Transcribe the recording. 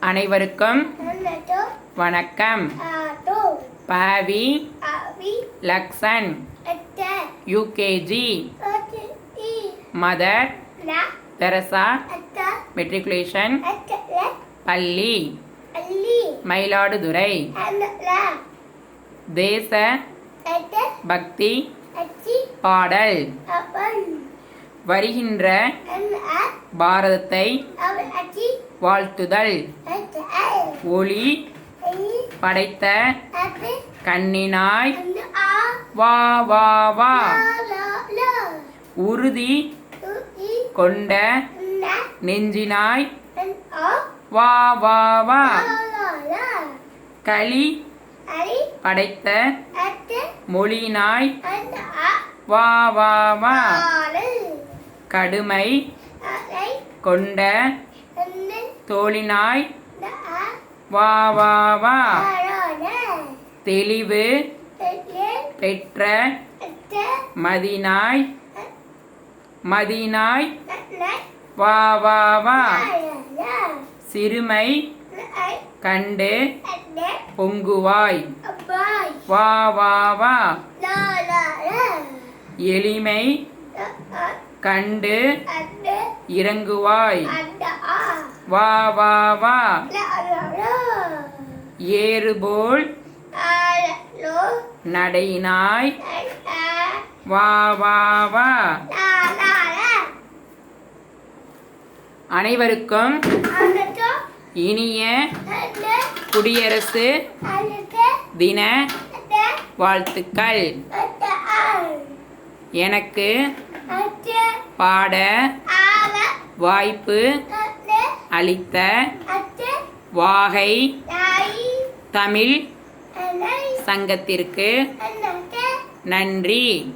அனைவருக்கும் வணக்கம். பாவி. Lakshan. UKG. Mother. Teresa. Matriculation. பள்ளி. மயிலாடுதுறை. தேச. பக்தி. பாடல். வருகின்ற. பாரதத்தை. வாழ்த்துதல். ஒளி. படைத்த. கண்ணினாய். வா வா வா. உறுதி. கொண்ட. நெஞ்சினாய். வா வா வா. களி. படைத்த a. வா வா வா. கடுமை. கொண்ட அ. வா வா வா. தெளிவு. பெற்ற. மதினாய் மதினாய். வா வா வா. சிறுமை. கண்டு. பொங்குவாய். வா வா வா. எளிமை. கண்டு. இறங்குவாய். வா வா வா. ஏறுபோல் நடையினாய். வா வா வா. அனைவருக்கும் இனிய குடியரசு தின வாழ்த்துக்கள். எனக்கு பாட வாய்ப்பு அளித்த. வாகை. தமிழ். சங்கத்திற்கு. நன்றி.